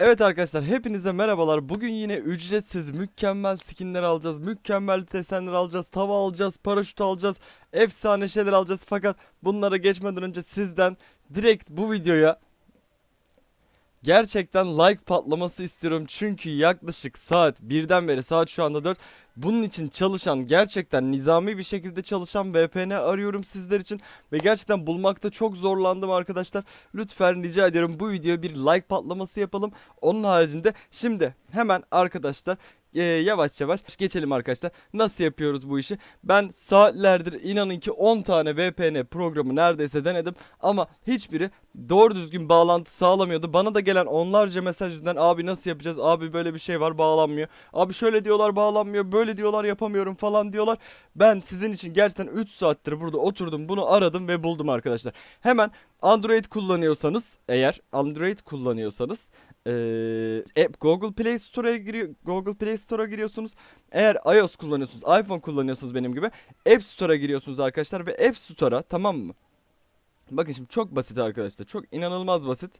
Evet arkadaşlar hepinize merhabalar. Bugün yine ücretsiz mükemmel skinler alacağız. Mükemmel desenler alacağız. Tava alacağız. Paraşüt alacağız. Efsane şeyler alacağız. Fakat bunlara geçmeden önce sizden direkt bu videoya gerçekten like patlaması istiyorum. Çünkü yaklaşık saat 1'den beri saat şu anda 4. Bunun için çalışan gerçekten nizami bir şekilde çalışan VPN arıyorum sizler için. Ve gerçekten bulmakta çok zorlandım arkadaşlar. Lütfen rica ediyorum bu videoya bir like patlaması yapalım. Onun haricinde şimdi hemen arkadaşlar e, yavaş yavaş geçelim arkadaşlar. Nasıl yapıyoruz bu işi? Ben saatlerdir inanın ki 10 tane VPN programı neredeyse denedim ama hiçbiri doğru düzgün bağlantı sağlamıyordu. Bana da gelen onlarca mesaj yüzünden abi nasıl yapacağız? Abi böyle bir şey var bağlanmıyor. Abi şöyle diyorlar bağlanmıyor. Böyle diyorlar yapamıyorum falan diyorlar. Ben sizin için gerçekten 3 saattir burada oturdum bunu aradım ve buldum arkadaşlar. Hemen Android kullanıyorsanız eğer Android kullanıyorsanız app Google Play Store'a giriyor Google Play Store'a giriyorsunuz. Eğer iOS kullanıyorsunuz, iPhone kullanıyorsunuz benim gibi App Store'a giriyorsunuz arkadaşlar ve App Store'a tamam mı? Bakın şimdi çok basit arkadaşlar. Çok inanılmaz basit.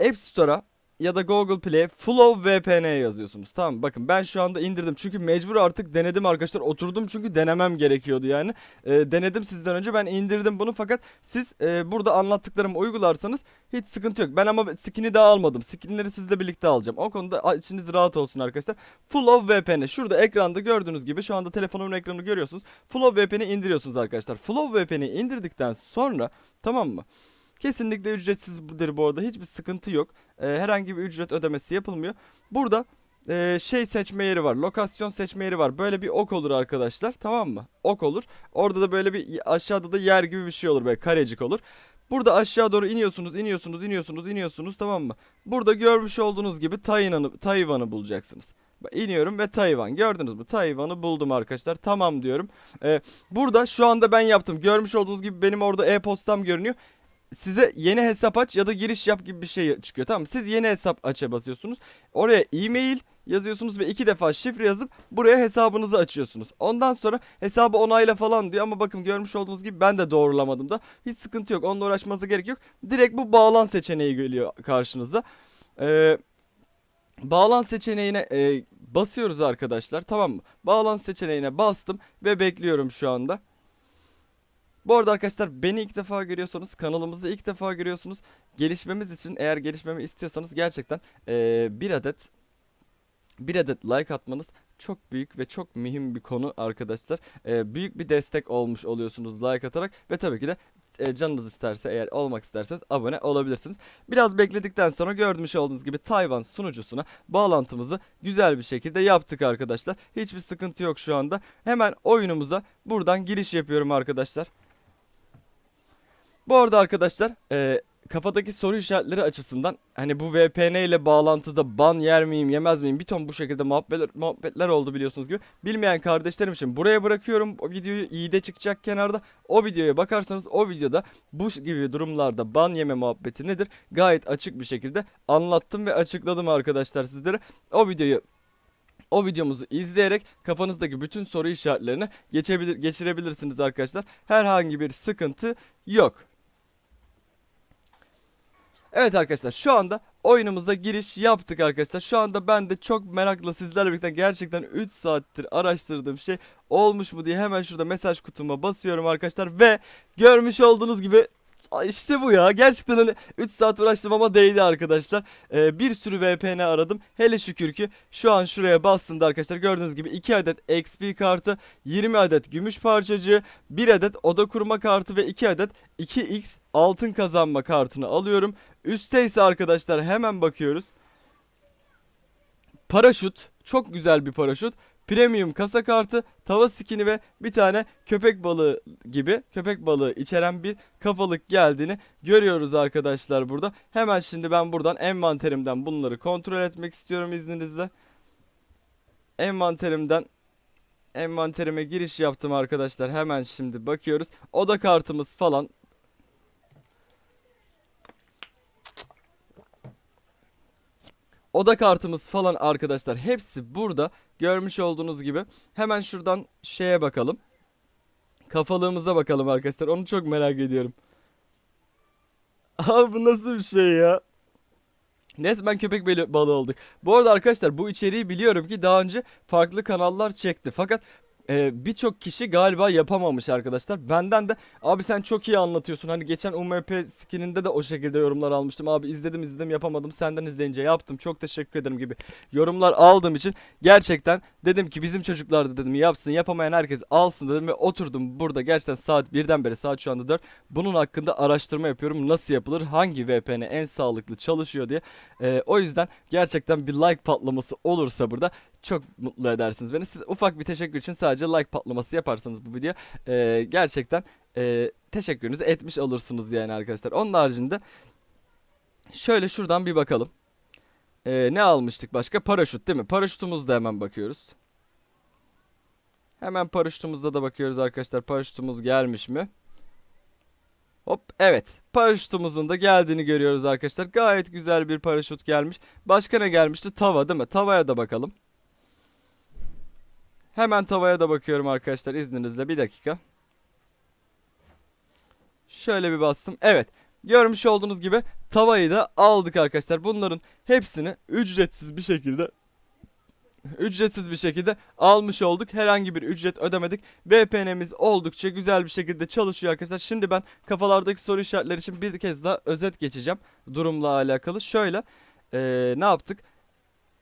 App Store'a ya da Google Play'e Flow VPN yazıyorsunuz. Tamam? Bakın ben şu anda indirdim. Çünkü mecbur artık denedim arkadaşlar. Oturdum çünkü denemem gerekiyordu yani. Ee, denedim sizden önce ben indirdim bunu fakat siz e, burada anlattıklarımı uygularsanız hiç sıkıntı yok. Ben ama skin'i daha almadım. Skinleri sizle birlikte alacağım. O konuda içiniz rahat olsun arkadaşlar. Flow VPN. Şurada ekranda gördüğünüz gibi şu anda telefonumun ekranını görüyorsunuz. Flow VPN'i indiriyorsunuz arkadaşlar. Flow VPN'i indirdikten sonra tamam mı? Kesinlikle ücretsizdir bu arada. Hiçbir sıkıntı yok. Ee, herhangi bir ücret ödemesi yapılmıyor. Burada e, şey seçme yeri var. Lokasyon seçme yeri var. Böyle bir ok olur arkadaşlar. Tamam mı? Ok olur. Orada da böyle bir aşağıda da yer gibi bir şey olur. Böyle karecik olur. Burada aşağı doğru iniyorsunuz, iniyorsunuz, iniyorsunuz, iniyorsunuz tamam mı? Burada görmüş olduğunuz gibi Tayvan'ı Tayvan'ı bulacaksınız. İniyorum ve Tayvan. Gördünüz mü? Tayvan'ı buldum arkadaşlar. Tamam diyorum. Ee, burada şu anda ben yaptım. Görmüş olduğunuz gibi benim orada e-postam görünüyor size yeni hesap aç ya da giriş yap gibi bir şey çıkıyor tamam? Siz yeni hesap aç'a basıyorsunuz. Oraya e-mail yazıyorsunuz ve iki defa şifre yazıp buraya hesabınızı açıyorsunuz. Ondan sonra hesabı onayla falan diyor ama bakın görmüş olduğunuz gibi ben de doğrulamadım da. Hiç sıkıntı yok. Onunla uğraşmanıza gerek yok. Direkt bu bağlan seçeneği geliyor karşınıza. Ee, bağlan seçeneğine e, basıyoruz arkadaşlar tamam mı? Bağlan seçeneğine bastım ve bekliyorum şu anda. Bu arada arkadaşlar beni ilk defa görüyorsanız kanalımızı ilk defa görüyorsunuz. Gelişmemiz için eğer gelişmemi istiyorsanız gerçekten eee, bir adet bir adet like atmanız çok büyük ve çok mühim bir konu arkadaşlar. Eee, büyük bir destek olmuş oluyorsunuz like atarak ve tabii ki de e, canınız isterse eğer olmak isterseniz abone olabilirsiniz. Biraz bekledikten sonra gördüğünüz olduğunuz gibi Tayvan sunucusuna bağlantımızı güzel bir şekilde yaptık arkadaşlar. Hiçbir sıkıntı yok şu anda. Hemen oyunumuza buradan giriş yapıyorum arkadaşlar. Bu arada arkadaşlar e, kafadaki soru işaretleri açısından hani bu VPN ile bağlantıda ban yer miyim yemez miyim bir ton bu şekilde muhabbetler, muhabbetler oldu biliyorsunuz gibi. Bilmeyen kardeşlerim için buraya bırakıyorum o videoyu iyi de çıkacak kenarda. O videoya bakarsanız o videoda bu gibi durumlarda ban yeme muhabbeti nedir gayet açık bir şekilde anlattım ve açıkladım arkadaşlar sizlere. O videoyu o videomuzu izleyerek kafanızdaki bütün soru işaretlerini geçebilir geçirebilirsiniz arkadaşlar. Herhangi bir sıkıntı yok. Evet arkadaşlar şu anda oyunumuza giriş yaptık arkadaşlar. Şu anda ben de çok merakla sizlerle birlikte gerçekten 3 saattir araştırdığım şey olmuş mu diye hemen şurada mesaj kutuma basıyorum arkadaşlar ve görmüş olduğunuz gibi işte bu ya. Gerçekten hani 3 saat uğraştım ama değdi arkadaşlar. Ee, bir sürü VPN aradım. Hele şükür ki şu an şuraya bastığımda arkadaşlar gördüğünüz gibi 2 adet XP kartı, 20 adet gümüş parçacığı, 1 adet oda kurma kartı ve 2 adet 2x altın kazanma kartını alıyorum. Üste ise arkadaşlar hemen bakıyoruz. Paraşüt. Çok güzel bir paraşüt. Premium kasa kartı, tava skini ve bir tane köpek balığı gibi köpek balığı içeren bir kafalık geldiğini görüyoruz arkadaşlar burada. Hemen şimdi ben buradan envanterimden bunları kontrol etmek istiyorum izninizle. Envanterimden envanterime giriş yaptım arkadaşlar. Hemen şimdi bakıyoruz. Oda kartımız falan Oda kartımız falan arkadaşlar hepsi burada görmüş olduğunuz gibi. Hemen şuradan şeye bakalım. Kafalığımıza bakalım arkadaşlar. Onu çok merak ediyorum. Abi bu nasıl bir şey ya? Resmen köpek beli- balığı olduk. Bu arada arkadaşlar bu içeriği biliyorum ki daha önce farklı kanallar çekti. Fakat e, birçok kişi galiba yapamamış arkadaşlar. Benden de abi sen çok iyi anlatıyorsun. Hani geçen UMP skininde de o şekilde yorumlar almıştım. Abi izledim izledim yapamadım. Senden izleyince yaptım. Çok teşekkür ederim gibi yorumlar aldığım için gerçekten dedim ki bizim çocuklar da dedim yapsın. Yapamayan herkes alsın dedim ve oturdum burada gerçekten saat birden beri saat şu anda 4. Bunun hakkında araştırma yapıyorum. Nasıl yapılır? Hangi VPN en sağlıklı çalışıyor diye. Ee, o yüzden gerçekten bir like patlaması olursa burada çok mutlu edersiniz beni. Siz ufak bir teşekkür için sadece like patlaması yaparsanız bu video ee, gerçekten ee, teşekkürünüzü etmiş olursunuz yani arkadaşlar. Onun haricinde şöyle şuradan bir bakalım. Ee, ne almıştık başka? Paraşüt değil mi? Paraşütümüzde hemen bakıyoruz. Hemen paraşütümüzde de bakıyoruz arkadaşlar. Paraşütümüz gelmiş mi? Hop evet paraşütümüzün de geldiğini görüyoruz arkadaşlar. Gayet güzel bir paraşüt gelmiş. Başka ne gelmişti? Tava değil mi? Tavaya da bakalım. Hemen tavaya da bakıyorum arkadaşlar izninizle bir dakika. Şöyle bir bastım. Evet görmüş olduğunuz gibi tavayı da aldık arkadaşlar. Bunların hepsini ücretsiz bir şekilde ücretsiz bir şekilde almış olduk. Herhangi bir ücret ödemedik. VPN'imiz oldukça güzel bir şekilde çalışıyor arkadaşlar. Şimdi ben kafalardaki soru işaretleri için bir kez daha özet geçeceğim durumla alakalı. Şöyle eee, ne yaptık?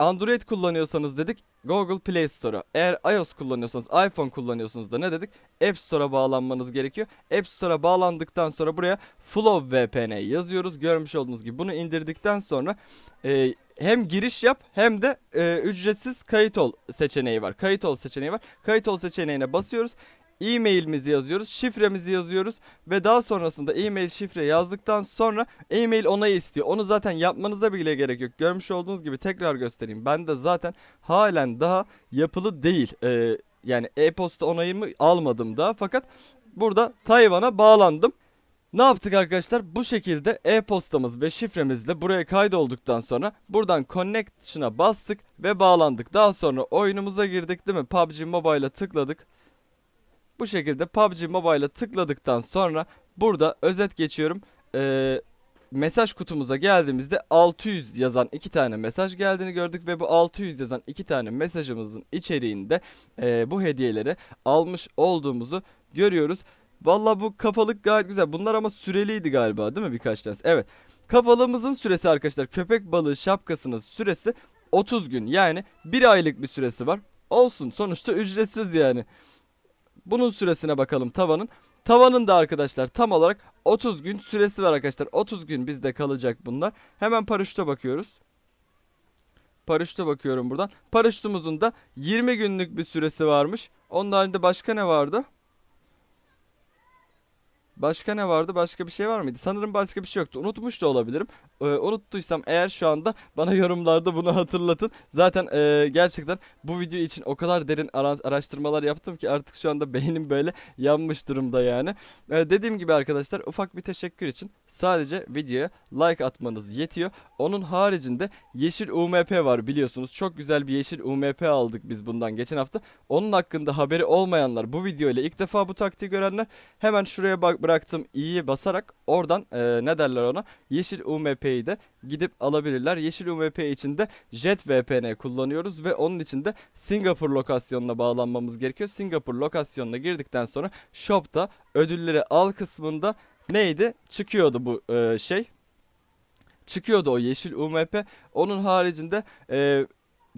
Android kullanıyorsanız dedik Google Play Store'a. Eğer iOS kullanıyorsanız, iPhone kullanıyorsunuz da ne dedik? App Store'a bağlanmanız gerekiyor. App Store'a bağlandıktan sonra buraya Flow VPN yazıyoruz. Görmüş olduğunuz gibi bunu indirdikten sonra e, hem giriş yap hem de e, ücretsiz kayıt ol seçeneği var. Kayıt ol seçeneği var. Kayıt ol seçeneğine basıyoruz. E-mailimizi yazıyoruz, şifremizi yazıyoruz ve daha sonrasında e-mail şifre yazdıktan sonra e-mail onayı istiyor. Onu zaten yapmanıza bile gerek yok. Görmüş olduğunuz gibi tekrar göstereyim. Ben de zaten halen daha yapılı değil. Ee, yani e-posta onayımı almadım daha fakat burada Tayvan'a bağlandım. Ne yaptık arkadaşlar? Bu şekilde e-postamız ve şifremizle buraya kaydolduktan sonra buradan connection'a bastık ve bağlandık. Daha sonra oyunumuza girdik değil mi? PUBG Mobile'a tıkladık. Bu şekilde PUBG Mobile'a tıkladıktan sonra burada özet geçiyorum. Ee, mesaj kutumuza geldiğimizde 600 yazan iki tane mesaj geldiğini gördük ve bu 600 yazan iki tane mesajımızın içeriğinde ee, bu hediyeleri almış olduğumuzu görüyoruz. Valla bu kafalık gayet güzel. Bunlar ama süreliydi galiba değil mi birkaç tanesi? Evet. Kafalığımızın süresi arkadaşlar köpek balığı şapkasının süresi 30 gün. Yani bir aylık bir süresi var. Olsun sonuçta ücretsiz yani. Bunun süresine bakalım tavanın. Tavanın da arkadaşlar tam olarak 30 gün süresi var arkadaşlar. 30 gün bizde kalacak bunlar. Hemen paraşüte bakıyoruz. Paraşüte bakıyorum buradan. Paraşütümüzün de 20 günlük bir süresi varmış. Onun halinde başka ne vardı? Başka ne vardı? Başka bir şey var mıydı? Sanırım başka bir şey yoktu. Unutmuş da olabilirim. Ee, unuttuysam eğer şu anda bana yorumlarda bunu hatırlatın. Zaten e, gerçekten bu video için o kadar derin ara- araştırmalar yaptım ki artık şu anda beynim böyle yanmış durumda yani. Ee, dediğim gibi arkadaşlar ufak bir teşekkür için sadece videoya like atmanız yetiyor. Onun haricinde yeşil UMP var biliyorsunuz. Çok güzel bir yeşil UMP aldık biz bundan geçen hafta. Onun hakkında haberi olmayanlar bu video ile ilk defa bu taktiği görenler hemen şuraya bak bıraktım i'yi basarak oradan e, ne derler ona yeşil UMP'yi de gidip alabilirler. Yeşil UMP için de Jet VPN kullanıyoruz ve onun için de Singapur lokasyonuna bağlanmamız gerekiyor. Singapur lokasyonuna girdikten sonra shop'ta ödülleri al kısmında neydi? Çıkıyordu bu e, şey. Çıkıyordu o yeşil UMP. Onun haricinde e,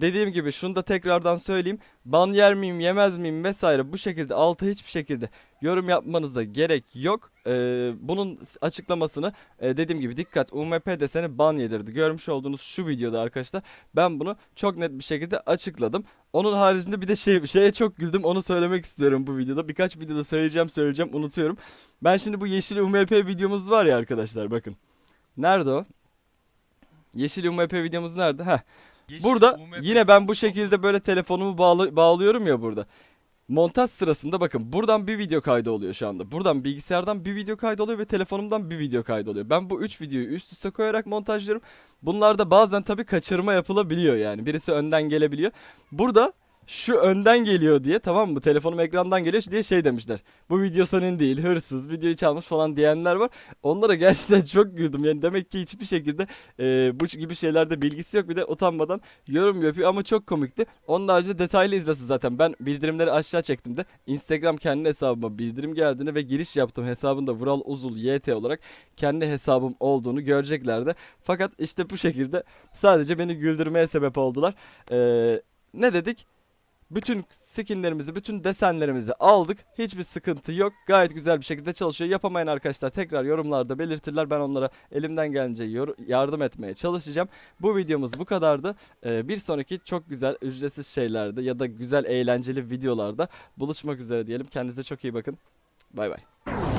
dediğim gibi şunu da tekrardan söyleyeyim. Ban yer miyim yemez miyim vesaire bu şekilde alta hiçbir şekilde yorum yapmanıza gerek yok. Ee, bunun açıklamasını e, dediğim gibi dikkat UMP deseni ban yedirdi. Görmüş olduğunuz şu videoda arkadaşlar ben bunu çok net bir şekilde açıkladım. Onun haricinde bir de şey şeye çok güldüm onu söylemek istiyorum bu videoda. Birkaç videoda söyleyeceğim söyleyeceğim unutuyorum. Ben şimdi bu yeşil UMP videomuz var ya arkadaşlar bakın. Nerede o? Yeşil UMP videomuz nerede? Heh. Burada yine ben bu şekilde böyle telefonumu bağlı, bağlıyorum ya burada. Montaj sırasında bakın buradan bir video kaydı oluyor şu anda. Buradan bilgisayardan bir video kaydı oluyor ve telefonumdan bir video kaydı oluyor. Ben bu üç videoyu üst üste koyarak montajlıyorum. Bunlarda bazen tabii kaçırma yapılabiliyor yani. Birisi önden gelebiliyor. Burada şu önden geliyor diye tamam mı? Telefonum ekrandan geliyor diye şey demişler. Bu video senin değil hırsız videoyu çalmış falan diyenler var. Onlara gerçekten çok güldüm. Yani demek ki hiçbir şekilde e, bu gibi şeylerde bilgisi yok. Bir de utanmadan yorum yapıyor ama çok komikti. Onun haricinde detaylı izlesin zaten. Ben bildirimleri aşağı çektim de Instagram kendi hesabıma bildirim geldiğini ve giriş yaptım hesabında Vural Uzul YT olarak kendi hesabım olduğunu göreceklerdi. Fakat işte bu şekilde sadece beni güldürmeye sebep oldular. Ee, ne dedik? Bütün skinlerimizi, bütün desenlerimizi aldık. Hiçbir sıkıntı yok. Gayet güzel bir şekilde çalışıyor. Yapamayan arkadaşlar tekrar yorumlarda belirtirler. Ben onlara elimden gelince yardım etmeye çalışacağım. Bu videomuz bu kadardı. Ee, bir sonraki çok güzel ücretsiz şeylerde ya da güzel eğlenceli videolarda buluşmak üzere diyelim. Kendinize çok iyi bakın. Bay bay.